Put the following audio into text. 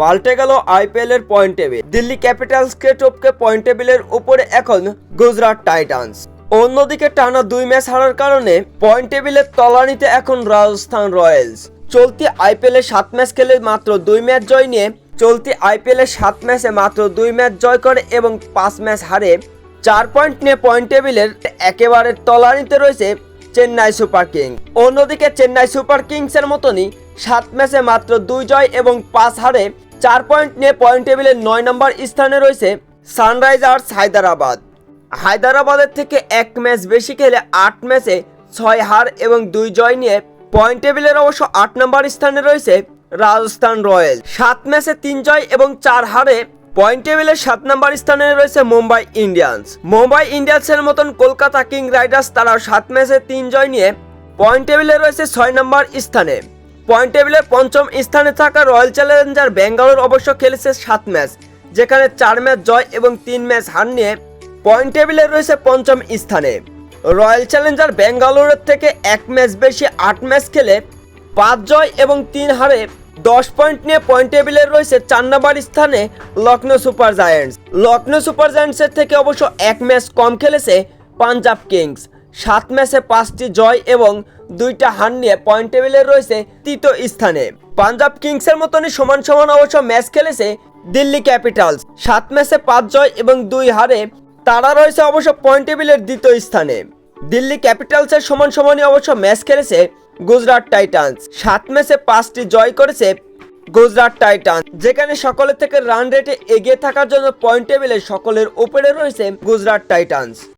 পাল্টে গেল আইপিএল এর পয়েন্ট টেবিল দিল্লি ক্যাপিটালসকে টপকে পয়েন্ট টেবিলের উপরে এখন গুজরাট টাইটান্স। অন্যদিকে টানা দুই ম্যাচ হারার কারণে পয়েন্ট টেবিলের তলানিতে এখন রাজস্থান রয়্যালস। চলতি আইপিএল সাত ম্যাচ খেলে মাত্র দুই ম্যাচ জয় নিয়ে চলতি আইপিএল সাত ম্যাচে মাত্র দুই ম্যাচ জয় করে এবং পাঁচ ম্যাচ হারে চার পয়েন্ট নিয়ে পয়েন্ট টেবিলের একেবারে তলানিতে রয়েছে চেন্নাই সুপার কিং। অন্যদিকে চেন্নাই সুপার কিংসের মতনই সাত ম্যাচে মাত্র দুই জয় এবং পাঁচ হারে চার পয়েন্ট নিয়ে পয়েন্ট টেবিলের নয় নম্বর স্থানে রয়েছে সানরাইজার্স হায়দ্রাবাদ। হায়দ্রাবাদের থেকে এক ম্যাচ বেশি খেলে আট ম্যাচে ছয় হার এবং দুই জয় নিয়ে পয়েন্ট টেবিলের অবশ্য আট নম্বর স্থানে রয়েছে রাজস্থান রয়্যাল সাত ম্যাচে তিন জয় এবং চার হারে পয়েন্ট টেবিলের সাত নম্বর স্থানে রয়েছে মুম্বাই ইন্ডিয়ান্স। মুম্বাই ইন্ডিয়ান্সের মতন কলকাতা কিং রাইডার্স তারাও সাত ম্যাচে তিন জয় নিয়ে পয়েন্ট টেবিলে রয়েছে ছয় নম্বর স্থানে। পয়েন্ট টেবিলের পঞ্চম স্থানে থাকা রয়্যাল চ্যালেঞ্জার ব্যাঙ্গালোর অবশ্য খেলেছে সাত ম্যাচ, যেখানে চার ম্যাচ জয় এবং তিন ম্যাচ হার নিয়ে পয়েন্ট টেবিলে রয়েছে পঞ্চম স্থানে। রয়্যাল চ্যালেঞ্জার ব্যাঙ্গালোরের থেকে এক ম্যাচ বেশি আট ম্যাচ খেলে পাঁচ জয় এবং তিন হারে দশ পয়েন্ট নিয়ে পয়েন্ট টেবিলে রয়েছে চার নম্বর স্থানে Lucknow super giants. Lucknow super জায়ান্টসের থেকে অবশ্য এক ম্যাচ কম খেলেছে পাঞ্জাব কিংস। সাত ম্যাচে পাঁচটি জয় এবং দুইটা হার নিয়ে পয়েন্ট টেবিলে রয়েছে তৃতীয় স্থানে। পাঞ্জাব কিংসের মতনই সমান সমান অবশ্য ম্যাচ খেলেছে দিল্লি ক্যাপিটালস। সাত ম্যাচে পাঁচ জয় এবং দুই হারে তারা রয়েছে অবশ্য পয়েন্ট টেবিলের দ্বিতীয় স্থানে। দিল্লি ক্যাপিটালসের সমান সমানই অবশ্য ম্যাচ খেলেছে গুজরাট টাইটান্স। সাত ম্যাচে পাঁচটি জয় করেছে গুজরাট টাইটান যেখানে সকলের থেকে রান রেটে এগিয়ে থাকার জন্য পয়েন্ট টেবিলে সকলের উপরে রয়েছে গুজরাট টাইটান্স।